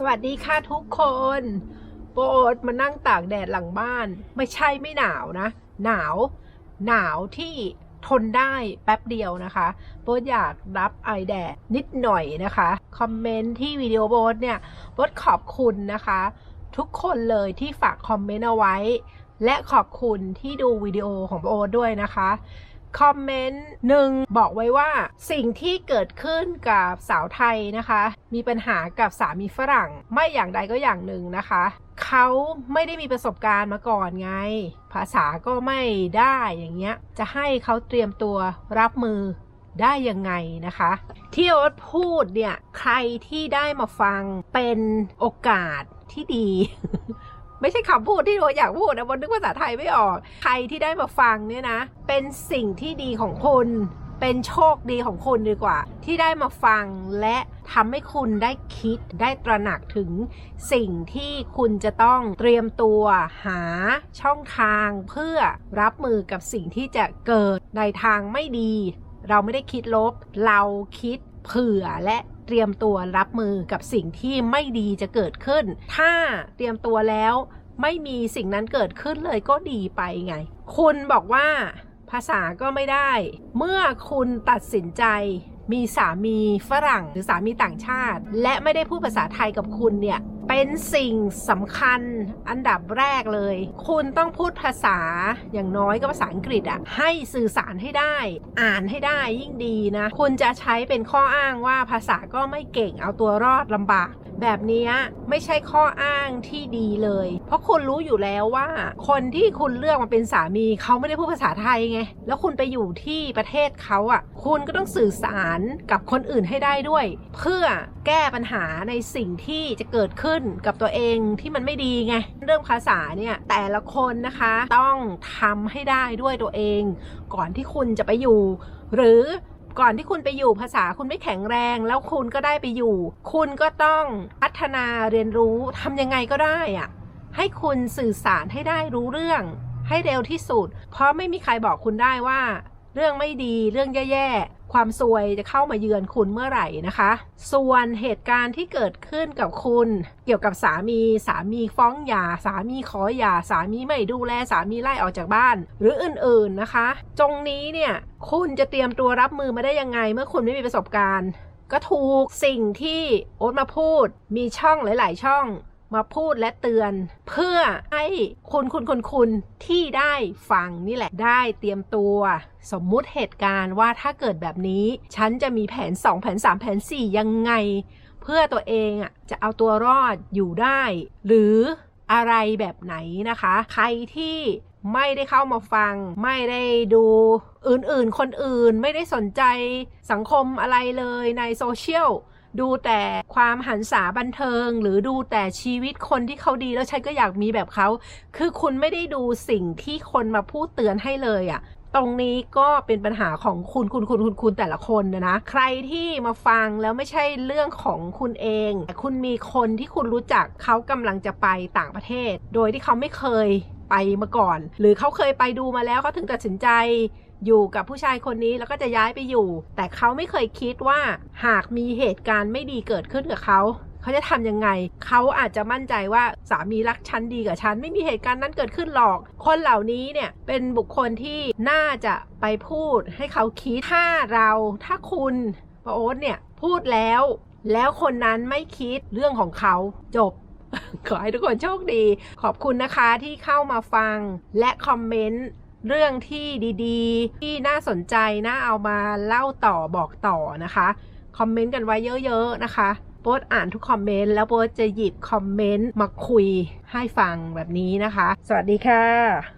สวัสดีค่ะทุกคน โปรดมานั่งตากแดดหลังบ้าน ไม่ใช่ไม่หนาวนะ หนาว หนาวที่ทนได้แป๊บเดียวนะคะ โบทอยากรับไอแดดนิดหน่อยนะคะ คอมเมนต์ที่วิดีโอโบทเนี่ย โบทขอบคุณนะคะ ทุกคนเลยที่ฝากคอมเมนต์เอาไว้ และขอบคุณที่ดูวิดีโอของโบทด้วยนะคะ คอมเมนต์หนึ่งบอกไว้ว่าสิ่งที่เกิดขึ้นกับสาวไทยนะคะ มีปัญหากับสามีฝรั่ง ไม่อย่างใดก็อย่างหนึ่งนะคะ เขาไม่ได้มีประสบการณ์มาก่อนไง ภาษาก็ไม่ได้อย่างเงี้ย จะให้เขาเตรียมตัวรับมือได้ยังไงนะคะ ที่โอ๊ตพูดเนี่ย ใครที่ได้มาฟังเป็นโอกาสที่ดี ไม่ใช่คำพูดที่โอ๊ตอยากพูดนะวันนึกภาษาไทยไม่ออก ใครที่ได้มาฟังเนี่ยนะ เป็นสิ่งที่ดีของคุณ เป็นโชคดีของคุณดีกว่า ที่ได้มาฟังและทำให้คุณได้คิดได้ตระหนักถึงสิ่งที่คุณจะต้องเตรียมตัวหาช่องทางเพื่อรับมือกับสิ่งที่จะเกิดในทางไม่ดี เราไม่ได้คิดลบ เราคิดเผื่อและ เตรียมตัวรับมือกับสิ่งที่ไม่ดีจะเกิดขึ้น ถ้าเตรียมตัวแล้วไม่มีสิ่งนั้นเกิดขึ้นเลยก็ดีไปไง คุณบอกว่าภาษาก็ไม่ได้ เมื่อคุณตัดสินใจมีสามีฝรั่งหรือสามีต่างชาติ และไม่ได้พูดภาษาไทยกับคุณเนี่ย เป็นสิ่งสำคัญอันดับแรกเลย คุณต้องพูดภาษาอย่างน้อยก็ภาษาอังกฤษอะให้สื่อสารให้ได้ อ่านให้ได้ยิ่งดีนะ คุณจะใช้เป็นข้ออ้างว่าภาษาก็ไม่เก่งเอาตัวรอดลำบากแบบนี้ไม่ใช่ข้ออ้างที่ดีเลย เพราะคุณรู้อยู่แล้วว่า คนที่คุณเลือกมาเป็นสามีเขาไม่ได้พูดภาษาไทยไง แล้วคุณไปอยู่ที่ประเทศเขาอะ คุณก็ต้องสื่อสารกับคนอื่นให้ได้ด้วย เพื่อแก้ปัญหาในสิ่งที่จะเกิดขึ้นกับตัวเองที่มันไม่ดีไง เรื่องภาษาเนี่ย แต่ละคนนะคะต้องทำให้ได้ด้วยตัวเอง ก่อนที่คุณจะไปอยู่ หรือก่อนที่คุณไปอยู่ภาษาคุณไม่แข็งแรง แล้วคุณก็ได้ไปอยู่ คุณก็ต้องพัฒนาเรียนรู้ทำยังไงก็ได้อะให้คุณสื่อสารให้ได้รู้เรื่อง ให้เร็วที่สุด เพราะไม่มีใครบอกคุณได้ว่า เรื่องไม่ดีเรื่องแย่ๆ ความซวยจะเข้ามาเยือนคุณเมื่อไหร่นะคะ ส่วนเหตุการณ์ที่เกิดขึ้นกับคุณ เกี่ยวกับสามีสามีฟ้องหย่าสามีขอหย่าสามีไม่ดูแลสามีไล่ออกจากบ้าน หรืออื่นๆนะคะ ตรงนี้เนี่ยคุณจะเตรียมตัวรับมือมาได้ยังไง เมื่อคุณไม่มีประสบการณ์ ก็ถูกสิ่งที่โอ๊ตมาพูด มีช่องหลาย ๆ ช่อง มาพูดและเตือน เพื่อให้คุณคุณคุณคุณที่ได้ฟังนี่แหละได้เตรียมตัว สมมุติเหตุการณ์ว่าถ้าเกิดแบบนี้ ฉันจะมีแผน 2 แผน 3 แผน 4 ยังไง เพื่อตัวเองอะจะเอาตัวรอดอยู่ได้ หรืออะไรแบบไหนนะคะ ใครที่ไม่ได้เข้ามาฟัง ไม่ได้ดูอื่นๆ คนอื่นไม่ได้สนใจสังคมอะไรเลยในโซเชียล ดูแต่ความหันษาบันเทิง หรือดูแต่ชีวิตคนที่เขาดีแล้วฉันก็อยากมีแบบเขา คือคุณไม่ได้ดูสิ่งที่คนมาพูดเตือนให้เลยอะ่ะตรงนี้ก็เป็นปัญหาของคุณคุณคุณคุณคุณแต่ละคนนะนะใครที่มาฟังแล้วไม่ใช่เรื่องของคุณเองแต่คุณมีคนที่คุณรู้จักเขากำลังจะไปต่างประเทศ โดยที่เขาไม่เคย ไปมาก่อน หรือเขาเคยไปดูมาแล้วเขาถึงตัดสินใจอยู่กับผู้ชายคนนี้แล้วก็จะย้ายไปอยู่ แต่เขาไม่เคยคิดว่าหากมีเหตุการณ์ไม่ดีเกิดขึ้นกับเขาเขาจะทำยังไง เขาอาจจะมั่นใจว่าสามีรักฉันดีกับฉัน ไม่มีเหตุการณ์นั้นเกิดขึ้นหรอก คนเหล่านี้เนี่ยเป็นบุคคลที่น่าจะไปพูดให้เขาคิดถ้าเราถ้าคุณปโอ๊ตเนี่ยพูดแล้ว แล้วคนนั้นไม่คิดเรื่องของเขาจบ ขอให้ทุกคนโชคดี ขอบคุณนะคะที่เข้ามาฟังและคอมเมนต์เรื่องที่ดีๆ ที่น่าสนใจน่าเอามาเล่าต่อบอกต่อนะคะ คอมเมนต์กันไว้เยอะๆนะคะโป๊ตอ่านทุกคอมเมนต์แล้วโป๊ตจะหยิบคอมเมนต์มาคุยให้ฟังแบบนี้นะคะ สวัสดีค่ะ